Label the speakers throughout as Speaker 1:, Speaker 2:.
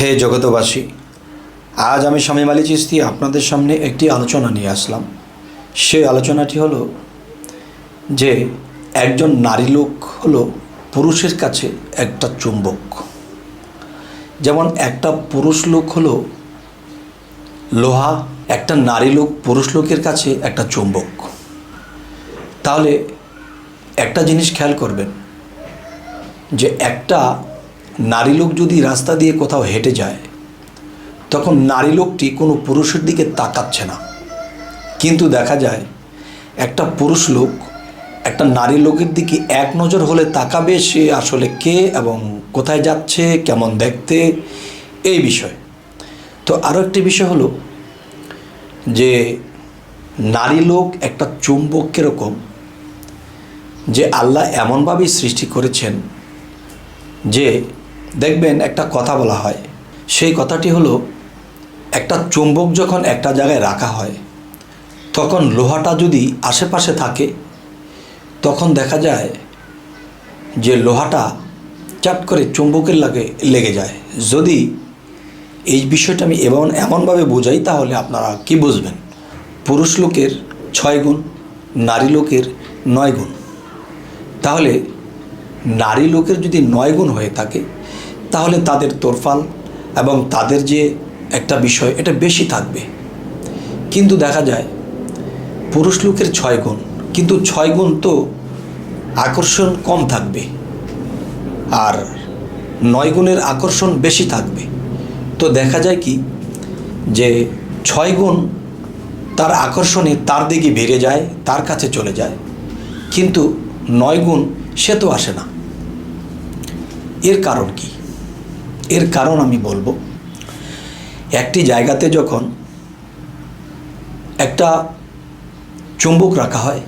Speaker 1: হে জগতবাসী আজ আমি স্বামী মালি চিস্তি আপনাদের সামনে একটি আলোচনা নিয়ে আসলাম। সেই আলোচনাটি হলো যে একজন নারী লোক হলো পুরুষের কাছে একটা চুম্বক। যেমন একটা পুরুষ লোক হলো লোহা, একটা নারী লোক পুরুষ লোকের কাছে একটা চুম্বক। তাহলে একটা জিনিস খেয়াল করবেন, যে একটা নারী লোক যদি রাস্তা দিয়ে কোথাও হেঁটে যায়, তখন নারী লোকটি কোনো পুরুষের দিকে তাকাচ্ছে না। কিন্তু দেখা যায়, একটা পুরুষ লোক একটা নারী লোকের দিকে এক নজর হলে তাকাবে সে আসলে কে এবং কোথায় যাচ্ছে, কেমন দেখতে, এই বিষয়। তো আরও একটি বিষয় হলো যে নারী লোক একটা চুম্বক কীরকম যে আল্লাহ এমনভাবেই সৃষ্টি করেছেন যে দেখবেন একটা কথা বলা হয়। সেই কথাটি হলো, একটা চুম্বক যখন একটা জায়গায় রাখা হয়, তখন লোহাটা যদি আশেপাশে থাকে, তখন দেখা যায় যে লোহাটা চাট করে চুম্বকের লাগে, লেগে যায়। যদি এই বিষয়টা আমি এমন, এমনভাবে বোঝাই, তাহলে আপনারা কি বুঝবেন? পুরুষ লোকের ছয় গুণ, নারী লোকের নয় গুণ। তাহলে নারী লোকের যদি নয় গুণ হয়ে থাকে তাহলে তাদের তোরফাল এবং তাদের যে একটা বিষয়, এটা বেশি থাকবে। কিন্তু দেখা যায়, পুরুষ লোকের ছয় গুণ, কিন্তু ছয় গুণ তো আকর্ষণ কম থাকবে। আর নয় গুণের আকর্ষণ বেশি থাকবে। তো দেখা যায় কি, যে ছয় গুণ তার আকর্ষণে তার দিকে বেড়ে যায়, তার কাছে চলে যায়, কিন্তু নয় গুণ সে তো আসে না। এর কারণ কি? এর কারণ আমি বলব। একটি জায়গাতে যখন একটা চুম্বক রাখা হয়,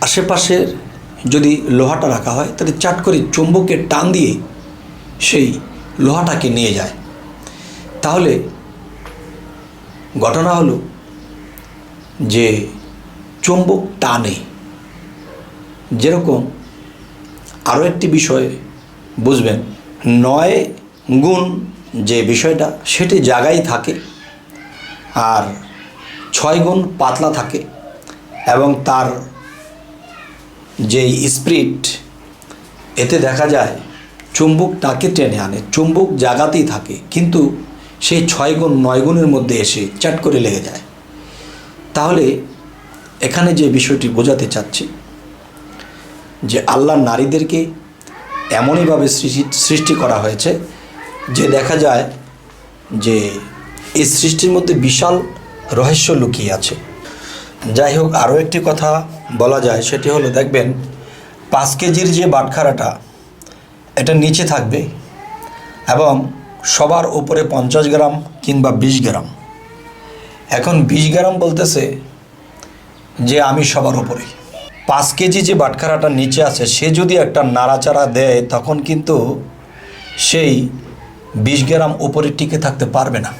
Speaker 1: আশেপাশের যদি লোহাটা রাখা হয়, তাহলে চাট করে চুম্বকের টান দিয়ে সেই লোহাটাকে নিয়ে যায়। তাহলে ঘটনা হলো যে চুম্বক টানে। যেরকম আরও একটি বিষয় বুঝবেন, নয় গুণ যে বিষয়টা সেটি জায়গায় থাকে আর ছয় গুণ পাতলা থাকে এবং তার যে স্পিরিট, এতে দেখা যায় চুম্বকটাকে টেনে আনে, চুম্বক জায়গাতেই থাকে, কিন্তু সেই ছয় গুণ, নয় গুণের মধ্যে এসে চ্যাট করে লেগে যায়। তাহলে এখানে যে বিষয়টি বোঝাতে চাচ্ছি, যে আল্লাহ নারীদেরকে এমনইভাবে সৃষ্টি করা হয়েছে যে দেখা যায় যে এই সৃষ্টির মধ্যে বিশাল রহস্য লুকিয়ে আছে। যাই হোক, আরও একটি কথা বলা যায়, সেটি হলো, দেখবেন, পাঁচ কেজির যে বাটখারাটা, এটা নিচে থাকবে এবং সবার উপরে পঞ্চাশ গ্রাম কিংবা বিশ গ্রাম। এখন বিশ গ্রাম বলতেছে যে আমি সবার উপরে। পাঁচ কেজি যে বাটখারাটা নিচে আছে, সে যদি একটা নাড়াচাড়া দেয়, তখন কিন্তু সেই বিশ গ্রাম উপরে টিকে থাকতে পারবে না।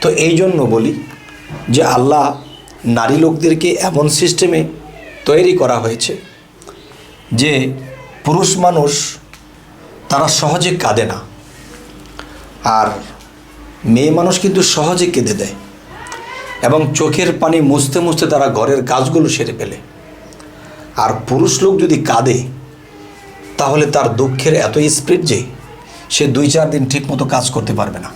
Speaker 1: তো এই জন্য বলি যে আল্লাহ নারী লোকদেরকে এমন সিস্টেমে তৈরি করা হয়েছে যে পুরুষ মানুষ তারা সহজে কাঁদে না। আর মেয়ে মানুষ কিন্তু সহজে কেঁদে দেয় এবং চোখের পানি মুছতে মুছতে তারা ঘরের কাজগুলো সেরে ফেলে। আর পুরুষ লোক যদি কাঁদে, তাহলে তার দুঃখের এত স্পিড যে সে দুই চার দিন ঠিকমতো কাজ করতে পারবে না।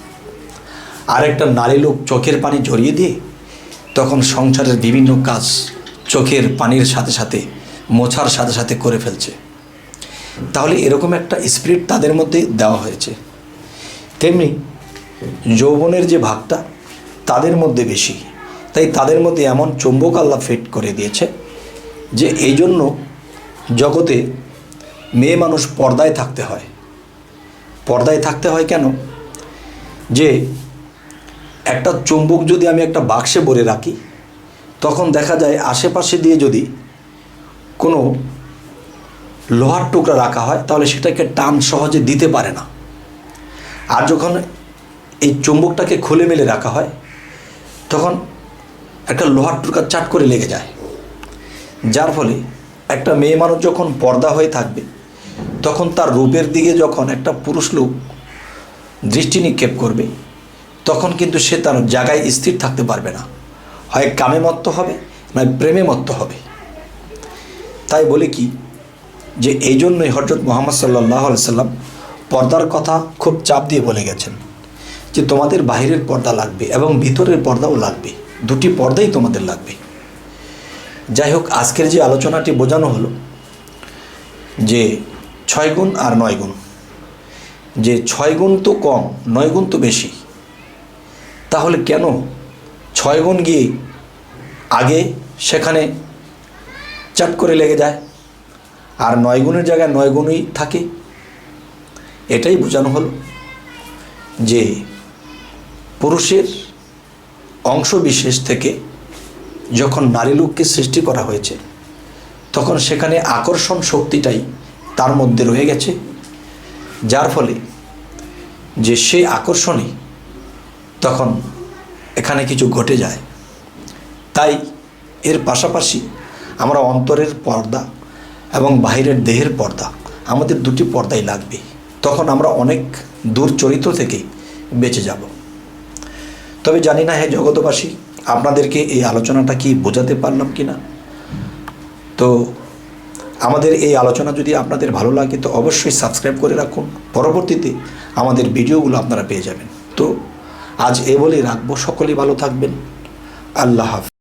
Speaker 1: আর একটা নারী লোক চোখের পানি ঝরিয়ে দিয়ে তখন সংসারের বিভিন্ন কাজ চোখের পানির সাথে সাথে, মোছার সাথে সাথে করে ফেলছে। তাহলে এরকম একটা স্পিরিট তাদের মধ্যে দেওয়া হয়েছে। তেমনি যৌবনের যে ভাগটা তাদের মধ্যে বেশি। তাই তাদের মধ্যে এমন চুম্বক আল্লাহ ফিট করে দিয়েছে যে এই জন্য জগতে মেয়ে মানুষ পর্দায় থাকতে হয়। পর্দায় থাকতে হয় কেন? যে একটা চুম্বক যদি আমি একটা বাক্সে ভরে রাখি, তখন দেখা যায় আশেপাশে দিয়ে যদি কোনো লোহার টুকরা রাখা হয়, তাহলে সেটাকে টান সহজে দিতে পারে না। আর যখন এই চুম্বকটাকে খুলে মেলে রাখা হয়, তখন একটা লোহার টুকরা চাট করে লেগে যায়। যার ফলে একটা মেয়ে মানুষ যখন পর্দা হয়ে থাকবে তখন তার রূপের দিকে যখন একটা পুরুষ লোক দৃষ্টি নিক্ষেপ করবে, তখন কিন্তু সে তার জায়গায় স্থির থাকতে পারবে না। হয় কামে মত্ত হবে, নয় প্রেমে মত্ত হবে। তাই বলে কি, যে এই জন্যই হজরত মোহাম্মদ সাল্লাহ সাল্লাম পর্দার কথা খুব চাপ দিয়ে বলে গেছেন যে তোমাদের বাহিরের পর্দা লাগবে এবং ভিতরের পর্দাও লাগবে। দুটি পর্দাই তোমাদের লাগবে। যাই হোক, আজকের যে আলোচনাটি বোঝানো হলো যে ছয় গুণ আর নয় গুণ। যে ছয় গুণ তো কম, নয় গুণ তো বেশি। তাহলে কেন ছয় গুণ গিয়ে আগে সেখানে চাট করে লেগে যায়? আর নয় গুণের জায়গায় নয় গুণই থাকে। এটাই বোঝানো হলো যে পুরুষের অংশ বিশেষ থেকে যখন নারী লোককে সৃষ্টি করা হয়েছে, তখন সেখানে আকর্ষণ শক্তিটাই তার মধ্যে রয়ে গেছে, যার ফলে যে সেই আকর্ষণে তখন এখানে কিছু ঘটে যায়। তাই এর পাশাপাশি আমরা অন্তরের পর্দা এবং বাহিরের দেহের পর্দা, আমাদের দুটি পর্দাই লাগবে। তখন আমরা অনেক দূর চরিত্র থেকে বেঁচে যাব। তবে জানি না হে জগতবাসী আপনাদেরকে এই আলোচনাটা কি বোঝাতে পারলাম কি না তো আমাদের এই আলোচনা যদি আপনাদের ভালো লাগে, তো অবশ্যই সাবস্ক্রাইব করে রাখুন। পরবর্তীতে আমাদের ভিডিওগুলো আপনারা পেয়ে যাবেন। তো আজ এ বলেই রাখব। সকলেই ভালো থাকবেন। আল্লাহ হাফিজ।